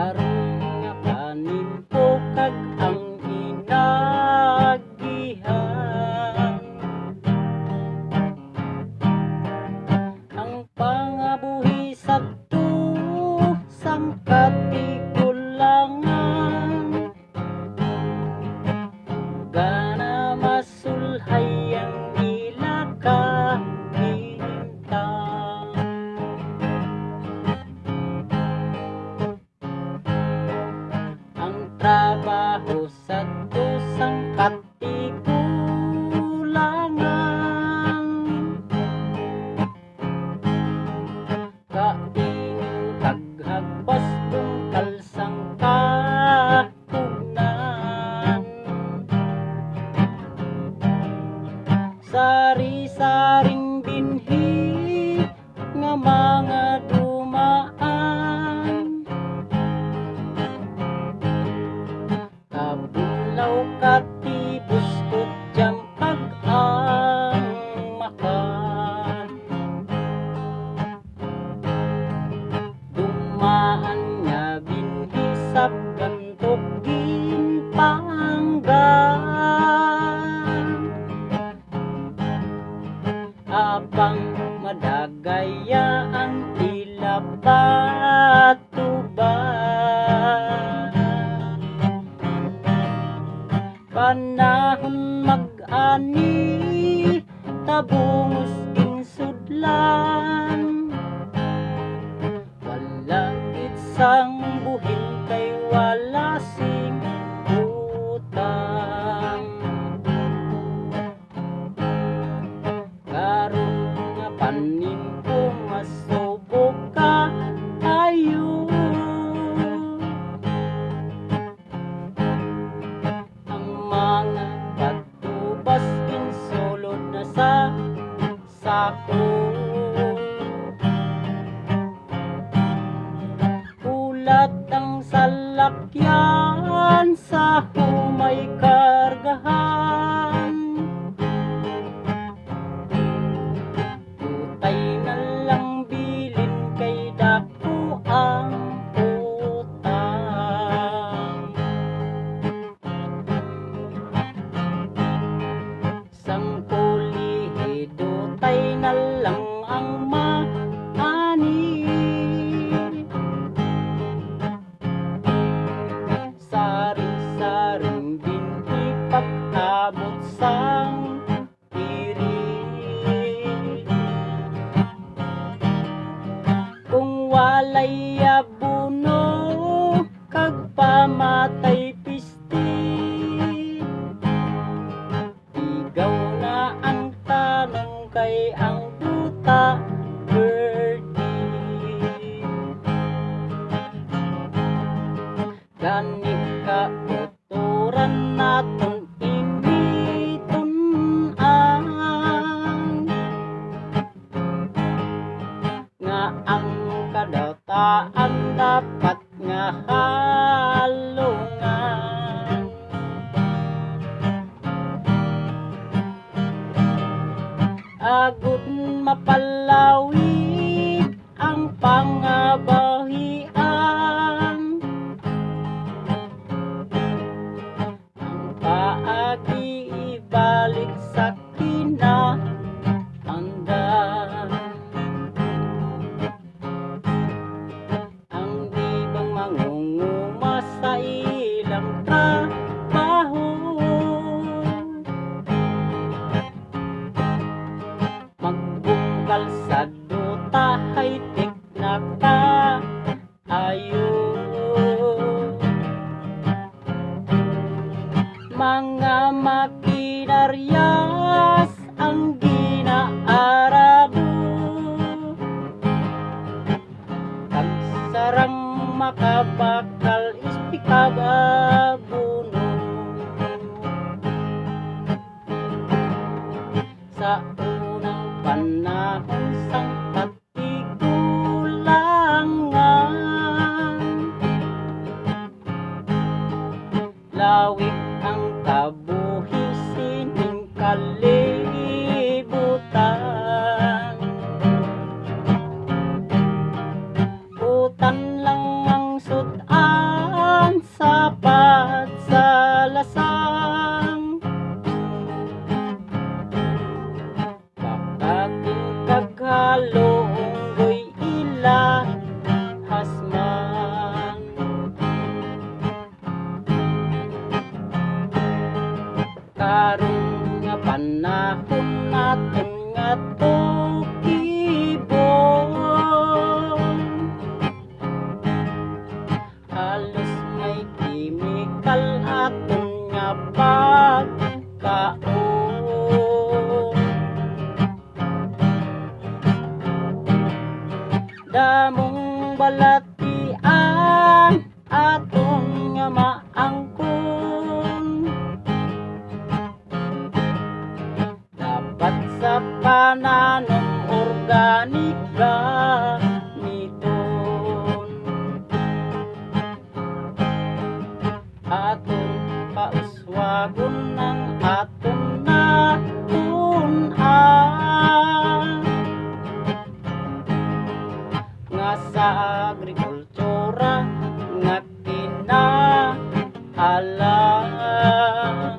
harus nauka Panahon mag-ani Tabungos din sudlan. Walang isang not pamatay abuno kag pamatay pisti. Ikaw na ang tanong kay ang Ang dapat nga halungan. Agud mapalawi. makabakal ispikada nga maangkon. Dapat sa pananong organika niton aton pauswagon ng aton kinaala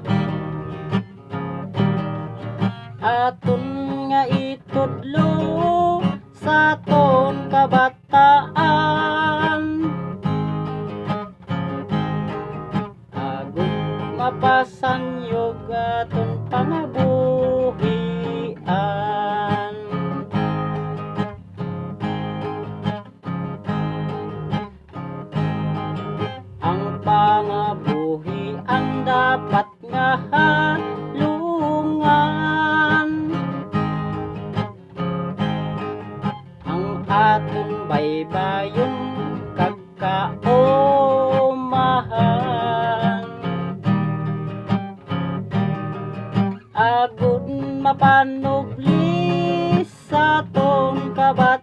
aton nga itudlo sa ton kabataan. Agud mapasan dapat nga halungan ang aton baybayon kagkaumahan agud mapanubli sa aton kabataan